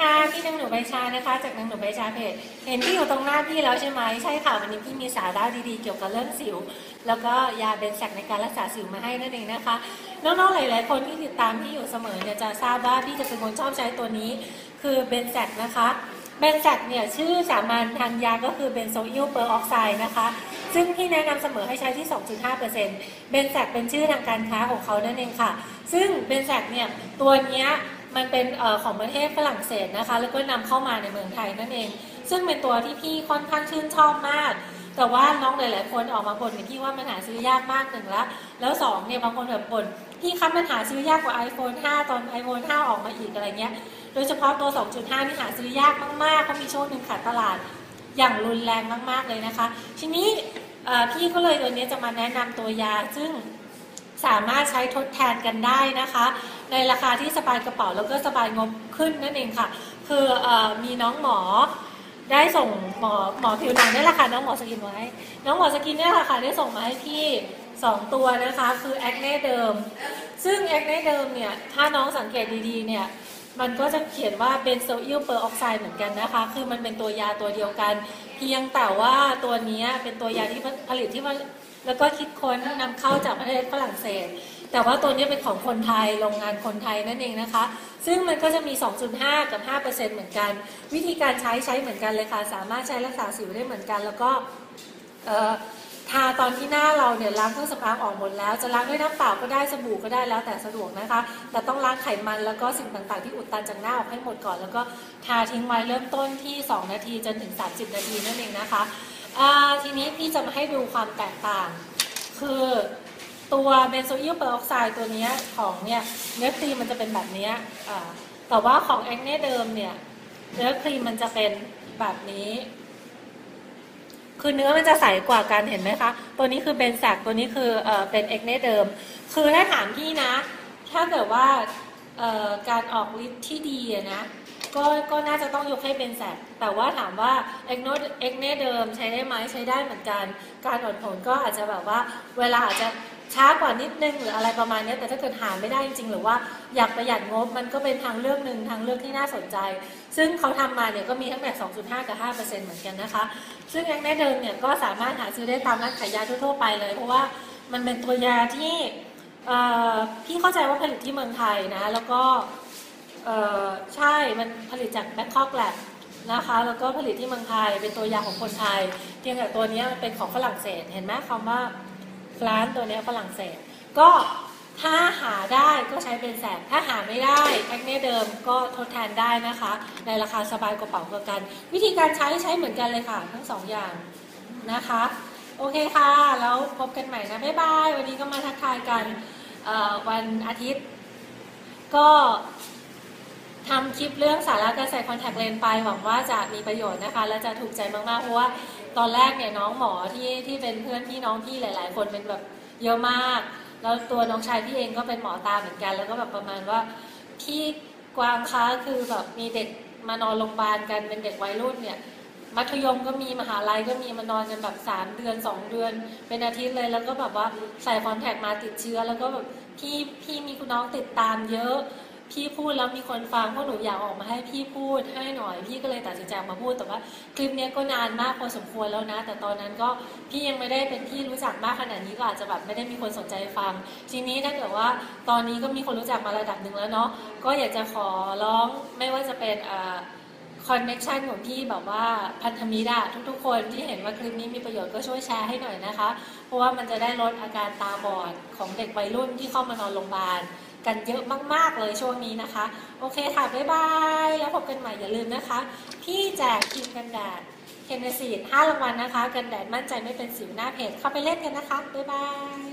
ค่ะพี่นางหนูใบชานะคะจากนางหนูใบชาเพจเห็นพี่อยู่ตรงหน้าพี่แล้วใช่ไหมใช่ค่ะวันนี้พี่มีสาระดีๆเกี่ยวกับเรื่องสิว แล้วก็ยาเบนแซกในการรักษาสิวมาให้นั่นเองนะคะน้องๆหลายๆคนที่ติดตามพี่อยู่เสมอเนี่ยจะทราบว่าพี่จะเป็นคนชอบใช้ตัวนี้ คือเบนแซกนะคะเบนแซกเนี่ยชื่อสามัญทางยาก็คือเบนโซอิลเปอร์ออกไซด์นะคะซึ่งพี่แนะนำเสมอให้ใช้ที่ 2.5%เบนแซกเป็นชื่อทางการค้าของเขานั่นเองค่ะ ซึ่งเบนแซกเนี่ยตัวเนี้ย มันเป็นอของประเทศฝรั่งเศสนะคะ แล้วก็นำเข้ามาในเมืองไทยนั่นเอง ซึ่งเป็นตัวที่พี่ค่อนข้างชื่นชอบมาก แต่ว่าน้องหลาย ๆ คนออกมาบ่นเนี่ยพี่ว่ามันหาซื้อยากมากหนึ่งละ แล้วสองเนี่ยบางคนแบบบ่นพี่ครับมันหาซื้อยากกว่า iPhone 5 ตอน iPhone 5 ออกมาอีกอะไรเงี้ย โดยเฉพาะตัว 2.5 นี่หาซื้อยากมากๆเพรามีช่วงหนึ่งขาดตลาดอย่างรุนแรงมาก ๆ เลยนะคะ ทีนี้พี่ก็เลยตัวนี้จะมาแนะนำตัวยาซึ่งสามารถใช้ทดแทนกันได้นะคะ ในราคาที่สบายกระเป๋าแล้วก็สบายงบขึ้นนั่นเองค่ะ คือออมีน้องหมอได้ส่งหมอหมอผิวหนังนี่แหละค่ะน้องหมอสกินไว้ น้องหมอสกินเนี่ยแหละค่ะได้ส่งมาให้พี่สองตัวนะคะ คือแอคเน่เดิม ซึ่งแอคเน่เดิมเนี่ยถ้าน้องสังเกตดีๆเนี่ยมันก็จะเขียนว่าเบนโซอิลเปอร์ออกไซด์เหมือนกันนะคะ คือมันเป็นตัวยาตัวเดียวกัน เพียงแต่ว่าตัวนี้เป็นตัวยาที่ผลิตที่แล้วก็คิดค้นนำเข้าจากประเทศฝรั่งเศส แต่ว่าตัวนี้เป็นของคนไทยโรงงานคนไทยนั่นเองนะคะ ซึ่งมันก็จะมี 2.5 กับ 5%เหมือนกัน วิธีการใช้ใช้เหมือนกันเลยค่ะ สามารถใช้รักษาสิวได้เหมือนกัน แล้วก็ทาตอนที่หน้าเราเนี่ยล้างเครื่องสำอางออกหมดแล้ว จะล้างด้วยน้ำเปล่าก็ได้สบู่ก็ได้แล้วแต่สะดวกนะคะ แต่ต้องล้างไขมันแล้วก็สิ่งต่างๆที่อุดตันจากหน้าออกให้หมดก่อน แล้วก็ทาทิ้งไว้เริ่มต้นที่ 2 นาทีจนถึง 30 นาทีนั่นเองนะคะทีนี้พี่จะมาให้ดูความแตกต่าง คือ ตัวเบนโซอิลเปอร์ออกไซด์ตัวนี้ของเนี่ยเนื้อครีมมันจะเป็นแบบนี้แต่ว่าของแอคเน่เดิมเนี่ยเนื้อครีมมันจะเป็นแบบนี้ คือเนื้อมันจะใสกว่ากันเห็นไหมคะ ตัวนี้คือเบนแซกตัวนี้คือเออเป็นเอกเน่เดิม คือถ้าถามพี่นะ ถ้าเกิดว่าการออกฤทธิ์ที่ดีนะก็ก็น่าจะต้องยกให้เบนแซกแต่ว่าถามว่าเอกโนเอกเนเดิมใช้ได้ไหมใช้ได้เหมือนกัน การอดผลก็อาจจะแบบว่าเวลาอาจจะ ช้ากว่านิดนึงหรืออะไรประมาณนี้แต่ถ้าเกิดหาไม่ได้จริงๆ หรือว่าอยากประหยัดงบมันก็เป็นทางเลือกหนึ่งทางเลือกที่น่าสนใจ ซึ่งเขาทำมาเนี่ยก็มีทั้งแบบ 2.5 กับ 5%เหมือนกันนะคะ ซึ่งแองแน่เดิมเนี่ยก็สามารถหาซื้อได้ตามร้านขายยาทั่วๆไปเลย เพราะว่ามันเป็นตัวยาที่พี่เข้าใจว่าผลิตที่เมืองไทยนะแล้วก็ใช่มันผลิตจากแบงคอกแหลบนะคะแล้วก็ผลิตที่เมืองไทยเป็นตัวยาของคนไทยเพียงแต่ตัวนี้มันเป็นของฝรั่งเศสเห็นไหมคำว่า ร้านตัวนี้ฝรั่งเศส ก็ถ้าหาได้ก็ใช้เป็นแสน ถ้าหาไม่ได้แอคเน่เดิมก็ทดแทนได้นะคะ ในราคาสบายกระเป๋ากว่ากัน วิธีการใช้ใช้เหมือนกันเลยค่ะ ทั้งสองอย่างนะคะ โอเคค่ะ แล้วพบกันใหม่นะ บ๊ายบาย วันนี้ก็มาทักทายกันวันอาทิตย์ ก็ทำคลิปเรื่องสาระการใส่คอนแทคเลนส์ไป หวังว่าจะมีประโยชน์นะคะ และจะถูกใจมากๆ เพราะว่า ตอนแรกเนี่ยน้องหมอที่ที่เป็นเพื่อนพี่น้องพี่หลาย ๆ คนเป็นแบบเยอะมาก แล้วตัวน้องชายพี่เองก็เป็นหมอตาเหมือนกัน แล้วก็แบบประมาณว่าพี่กวางคะคือแบบมีเด็กมานอนโรงพยาบาลกันเป็นเด็กวัยรุ่นเนี่ยมัธยมก็มีมหาลัยก็มีมานอนกันแบบสามเดือนสองเดือน เป็นอาทิตย์เลยแล้วก็แบบว่าใส่คอนแทคมาติดเชื้อ แล้วก็แบบพี่พี่มีคุณน้องติดตามเยอะ พี่พูดแล้วมีคนฟังพวกหนูอยากออกมาให้พี่พูดให้หน่อย พี่ก็เลยตัดสินใจมาพูดแต่ว่าคลิปนี้ก็นานมากพอสมควรแล้วนะ แต่ตอนนั้นก็พี่ยังไม่ได้เป็นที่รู้จักมากขนาดนี้ก็อาจจะแบบไม่ได้มีคนสนใจฟัง ทีนี้ถ้าเกิดว่าตอนนี้ก็มีคนรู้จักมาระดับหนึ่งแล้วเนาะก็อยากจะขอร้องไม่ว่าจะเป็นอ่าคอนเน็ชันของพี่แบบว่าพันธมิตรอะทุกๆ คนที่เห็นว่าคลิปนี้มีประโยชน์ก็ช่วยแชร์ให้หน่อยนะคะ เพราะว่ามันจะได้ลดอาการตาบอดของเด็กวัยรุ่นที่เข้ามานอนโรงพยาบาล กันเยอะมาก ๆ เลยช่วงนี้นะคะ โอเคค่ะ บ๊ายบาย แล้วพบกันใหม่อย่าลืมนะคะ พี่แจกครีมกันแดดเคนเนซีด5รางวัลนะคะ กันแดดมั่นใจไม่เป็นสิวหน้าเพจเข้าไปเล่นกันนะคะ บ๊ายบาย